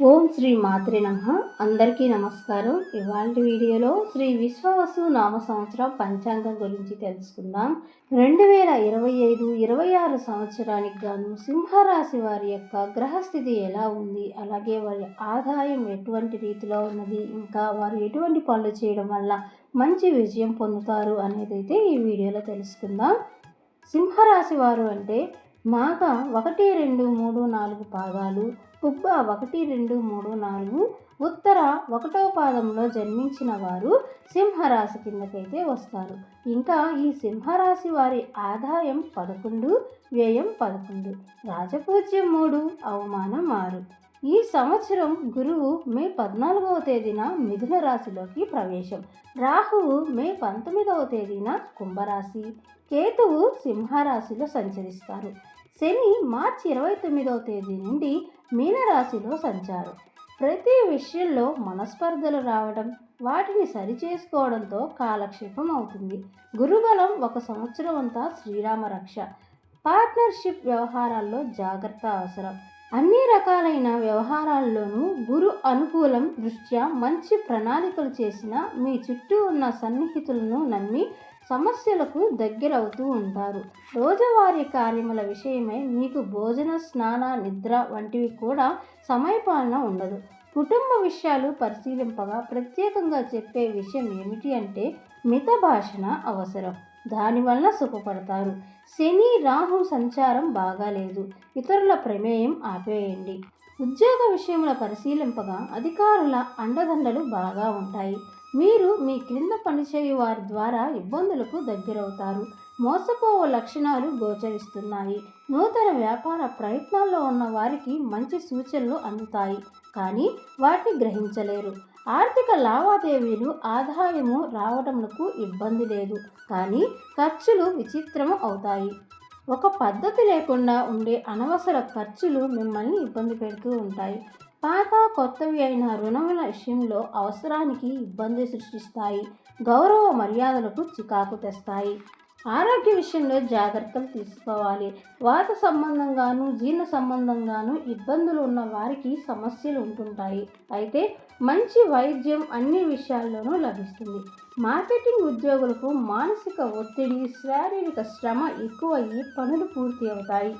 ఓం శ్రీ మాతృ నమ. అందరికీ నమస్కారం. ఇవాళ వీడియోలో శ్రీ విశ్వవసు నామ సంవత్సరం పంచాంగం గురించి తెలుసుకుందాం. రెండు వేల ఇరవై ఐదు ఇరవై ఆరు సంవత్సరానికి గాను సింహరాశి వారి యొక్క గ్రహస్థితి ఎలా ఉంది? అలాగే వారి ఆదాయం ఎటువంటి రీతిలో ఉన్నది? ఇంకా వారు ఎటువంటి పనులు చేయడం వల్ల మంచి విజయం పొందుతారు అనేది అయితే ఈ వీడియోలో తెలుసుకుందాం. సింహరాశి వారు అంటే మాఘ ఒకటి రెండు మూడు నాలుగు పాదాలు. కుబ్బ ఒకటి రెండు మూడు నాలుగు. ఉత్తర ఒకటో పాదంలో జన్మించిన వారు సింహరాశి కిందకైతే వస్తారు. ఇంకా ఈ సింహరాశి వారి ఆదాయం పదకొండు వ్యయం పదకొండు. రాజపూజ్యం మూడు అవమానం ఆరు. ఈ సంవత్సరం గురువు మే పద్నాలుగవ తేదీన మిథున రాశిలోకి ప్రవేశం. రాహువు మే పంతొమ్మిదవ తేదీన కుంభరాశి. కేతువు సింహరాశిలో సంచరిస్తారు. శని మార్చి ఇరవై తొమ్మిదవ తేదీ నుండి మీనరాశిలో సంచారం. ప్రతి విషయంలో మనస్పర్ధలు రావడం వాటిని సరిచేసుకోవడంతో కాలక్షేపం అవుతుంది. గురుబలం ఒక సంవత్సరం అంతా శ్రీరామ రక్ష. పార్ట్నర్షిప్ వ్యవహారాల్లో జాగ్రత్త అవసరం. అన్ని రకాలైన వ్యవహారాల్లోనూ గురు అనుకూలం దృష్ట్యా మంచి ప్రణాళికలు చేసిన మీ చుట్టూ ఉన్న సన్నిహితులను నమ్మి సమస్యలకు దగ్గరవుతూ ఉంటారు. రోజువారీ కార్యముల విషయమై మీకు భోజన స్నాన నిద్ర వంటివి కూడా సమయపాలన ఉండదు. కుటుంబ విషయాలు పరిశీలింపగా ప్రత్యేకంగా చెప్పే విషయం ఏమిటి అంటే మిత భాషణ అవసరం. దానివల్ల సుఖపడతారు. శని రాహు సంచారం బాగాలేదు. ఇతరుల ప్రమేయం ఆపేయండి. ఉద్యోగ విషయంలో పరిశీలింపగా అధికారుల అండదండలు బాగా ఉంటాయి. మీరు మీ క్రింద పనిచేయు వారి ద్వారా ఇబ్బందులకు దగ్గరవుతారు. మోసపోవ లక్షణాలు గోచరిస్తున్నాయి. నూతన వ్యాపార ప్రయత్నాల్లో ఉన్న వారికి మంచి సూచనలు అందుతాయి కానీ వాటిని గ్రహించలేరు. ఆర్థిక లావాదేవీలు ఆదాయము రావడంకు ఇబ్బంది లేదు కానీ ఖర్చులు విచిత్రము అవుతాయి. ఒక పద్ధతి లేకుండా ఉండే అనవసర ఖర్చులు మిమ్మల్ని ఇబ్బంది పెడుతూ ఉంటాయి. పాత కొత్తవి అయిన రుణముల విషయంలో అవసరానికి ఇబ్బంది సృష్టిస్తాయి గౌరవ మర్యాదలకు చికాకు తెస్తాయి. ఆరోగ్య విషయంలో జాగ్రత్తలు తీసుకోవాలి. వాత సంబంధంగాను జీర్ణ సంబంధంగాను ఇబ్బందులు ఉన్న వారికి సమస్యలు ఉంటుంటాయి. అయితే మంచి వైద్యం అన్ని విషయాల్లోనూ లభిస్తుంది. మార్కెటింగ్ ఉద్యోగులకు మానసిక ఒత్తిడి శారీరక శ్రమ ఎక్కువయ్యి పనులు పూర్తి అవుతాయి.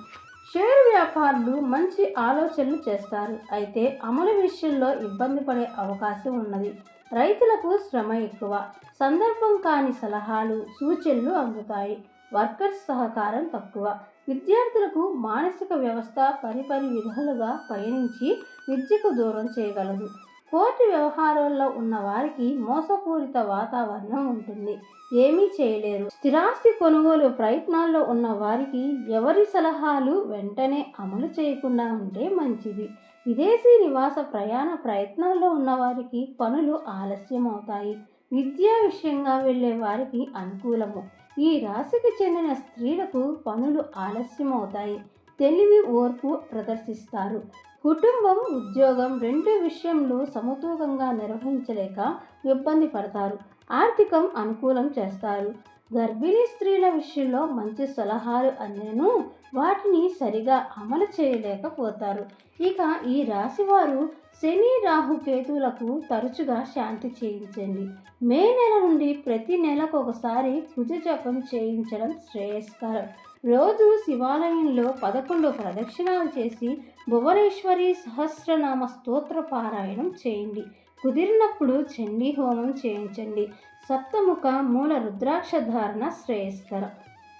షేర్ వ్యాపారులు మంచి ఆలోచనలు చేస్తారు. అయితే అమలు విషయంలో ఇబ్బంది పడే అవకాశం ఉన్నది. రైతులకు శ్రమ ఎక్కువ. సందర్భం కాని సలహాలు సూచనలు అందుతాయి. వర్కర్స్ సహకారం తక్కువ. విద్యార్థులకు మానసిక వ్యవస్థ పరిపరి విధాలుగా పయనించి విద్యకు దూరం చేయగలదు. కోర్టు వ్యవహారాల్లో ఉన్న వారికి మోసపూరిత వాతావరణం ఉంటుంది. ఏమీ చేయలేరు. స్థిరాస్తి కొనుగోలు ప్రయత్నాల్లో ఉన్న వారికి ఎవరి సలహాలు వెంటనే అమలు చేయకుండా ఉంటే మంచిది. విదేశీ నివాస ప్రయాణ ప్రయత్నాల్లో ఉన్న వారికి పనులు ఆలస్యం అవుతాయి విద్యా విషయంగా వెళ్ళే వారికి అనుకూలము. ఈ రాశికి చెందిన స్త్రీలకు పనులు ఆలస్యం అవుతాయి తెలివి ఓర్పు ప్రదర్శిస్తారు. కుటుంబం ఉద్యోగం రెండు విషయంలో సమతూకంగా నిర్వహించలేక ఇబ్బంది పడతారు. ఆర్థికం అనుకూలం చేస్తారు. గర్భిణీ స్త్రీల విషయంలో మంచి సలహాలు అందినను వాటిని సరిగా అమలు చేయలేకపోతారు. ఇక ఈ రాశివారు శని రాహు కేతువులకు తరచుగా శాంతి చేయించండి. మే నెల నుండి ప్రతి నెలకు ఒకసారి కుజ జపం చేయించడం శ్రేయస్కరం. రోజు శివాలయంలో పదకొండు ప్రదక్షిణాలు చేసి భువనేశ్వరి సహస్రనామ స్తోత్ర పారాయణం చేయండి. కుదిరినప్పుడు చండీ హోమం చేయించండి. సప్తముఖ మూల రుద్రాక్ష ధారణ శ్రేయస్కరం.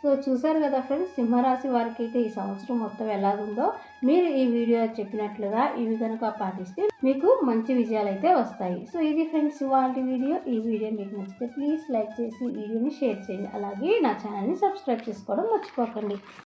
సో చూసారు కదా ఫ్రెండ్స్ సింహరాశి వారికి అయితే ఈ సంవత్సరం మొత్తం ఎలాగుందో మీరు ఈ వీడియో చెప్పినట్లుగా ఇవి కనుక పాటిస్తే మీకు మంచి విజయాలు అయితే వస్తాయి. సో ఇది ఫ్రెండ్స్ ఇవాళ వీడియో. ఈ వీడియో మీకు నచ్చితే ప్లీజ్ లైక్ చేసి వీడియోని షేర్ చేయండి. అలాగే నా ఛానల్ని సబ్స్క్రైబ్ చేసుకోవడం మర్చిపోకండి.